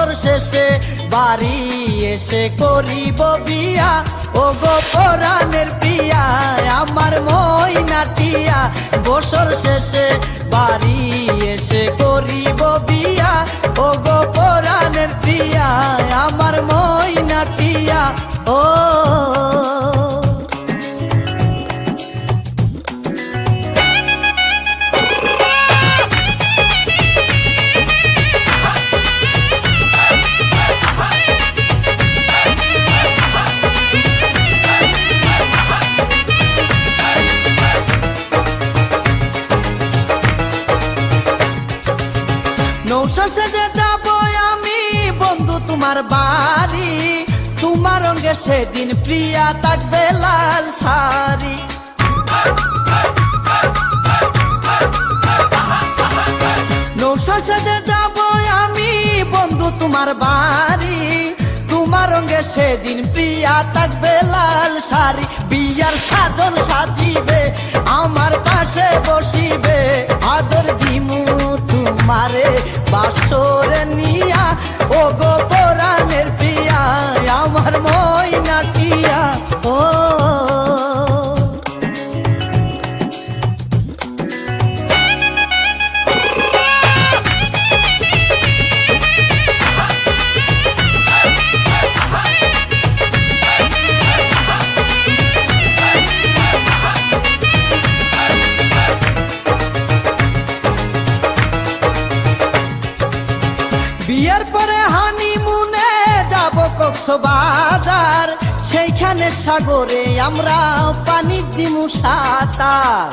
বছর শেষে বাড়ি এসে করিব বিয়া। ও গো পরাণের প্রিয়া, আমার মইনাটিয়া বছর শেষে বাড়ি এসে করিব বিয়া। ও গো পরাণের প্রিয়া, আমার মইনাটিয়া ও সেজে যাব আমি, বন্ধু তোমার বাড়ি। তোমার রঙে সেদিন প্রিয়া থাকবে লাল শাড়ি। নৌশো সেজে যাব আমি, বন্ধু তোমার বাড়ি। তোমার রঙে সেদিন প্রিয়া থাকবে লাল শাড়ি। বিয়ার সাজন সাজিবে, আমার পাশে বসিবে। So sore ni বিয়ের পরে হানিমুনে যাব কক্সবাজার। সেইখানে সাগরে আমরা পানি দিমু সাঁতার।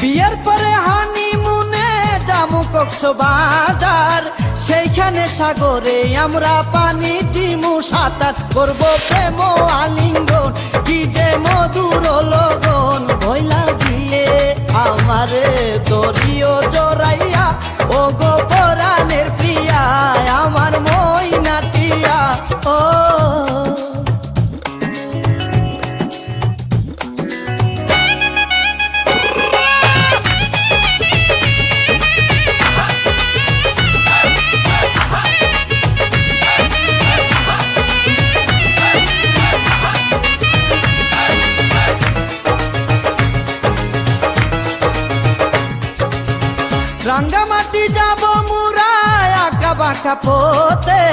বিয়ের পরে হানিমুনে যাব কক্সবাজার। সেইখানে সাগরে আমরা পানি দিমু সাঁতার। করব প্রেম আলিঙ্গন, কি যে মধুর লগন দরিও রাঙ্গামাটি যাব মুরায় আঁকা বাঁকা পথে।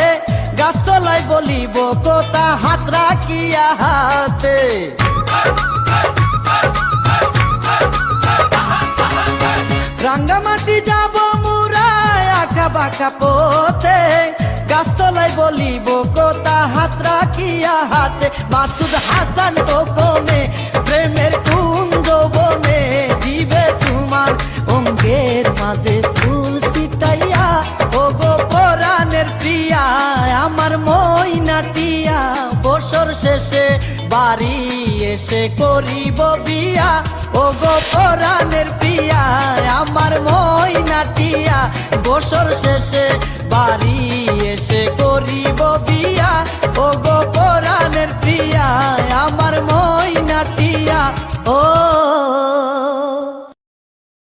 গাছতলায় বলিব কোথা হাত রাখিয়া হাতে। রাঙ্গামাটি যাব মুরায় আঁকা বাঁকা পথে। গাছতলায় বলিব কোথা হাত রাখিয়া হাতে। মাসুদ হাসান টোকনে শেষে বাড়ি এসে করিব বিয়া। ও গো পরাণের পিয়া আমার মইনাটিয়া বছর শেষে বাড়ি